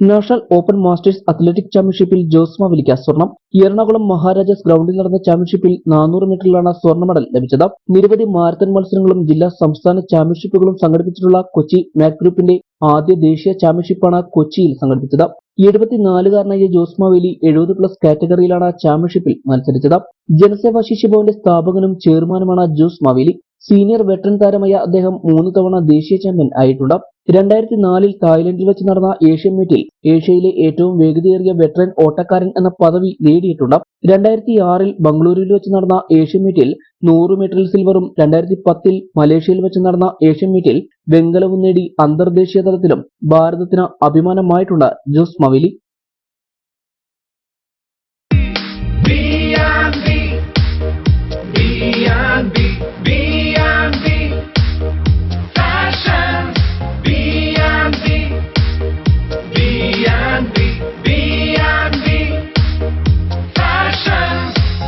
National open masters athletic ചാമ്പ്യൻഷിപ്പിൽ ജോസ്മ വിലിക്ക സ്വർണം. എറണാകുളം മഹാരാജാസ് ഗ്രൗണ്ടിൽ നടന്ന ചാമ്പ്യൻഷിപ്പിൽ നാനൂറ് മീറ്ററിലാണ് സ്വർണ മെഡൽ ലഭിച്ചത്. നിരവധി മാരത്തൺ മത്സരങ്ങളും ജില്ലാ സംസ്ഥാന ചാമ്പ്യൻഷിപ്പുകളും സംഘടിപ്പിച്ചിട്ടുള്ള കൊച്ചി മാക് ഗ്രൂപ്പിന്റെ ആദ്യ ദേശീയ ചാമ്പ്യൻഷിപ്പാണ് കൊച്ചിയിൽ സംഘടിപ്പിച്ചത്. എഴുപത്തിനാലുകാരനായ ജോസ്മ വേലി എഴുപത് പ്ലസ് കാറ്റഗറിയിലാണ് ചാമ്പ്യൻഷിപ്പിൽ മത്സരിച്ചത്. ജനസേവാ ശിശുഭവന്റെ സ്ഥാപകനും ചെയർമാനുമാണ് ജോസ്മ വേലി. സീനിയർ വെറ്ററൻ താരമായ അദ്ദേഹം മൂന്ന് തവണ ദേശീയ ചാമ്പ്യൻ ആയിട്ടുണ്ട്. രണ്ടായിരത്തി നാലിൽ തായ്ലൻഡിൽ വെച്ച് നടന്ന ഏഷ്യൻ മീറ്റിൽ ഏഷ്യയിലെ ഏറ്റവും വേഗതയേറിയ വെറ്ററൻ ഓട്ടക്കാരൻ എന്ന പദവി നേടിയിട്ടുണ്ട്. രണ്ടായിരത്തി ആറിൽ ബംഗളൂരുവിൽ വെച്ച് നടന്ന ഏഷ്യൻ മീറ്റിൽ നൂറ് മീറ്ററിൽ സിൽവറും രണ്ടായിരത്തി പത്തിൽ മലേഷ്യയിൽ വെച്ച് നടന്ന ഏഷ്യൻ മീറ്റിൽ വെങ്കലവും നേടി അന്തർദേശീയ തലത്തിലും ഭാരതത്തിന് അഭിമാനമായിട്ടുണ്ട് Jose Maveli.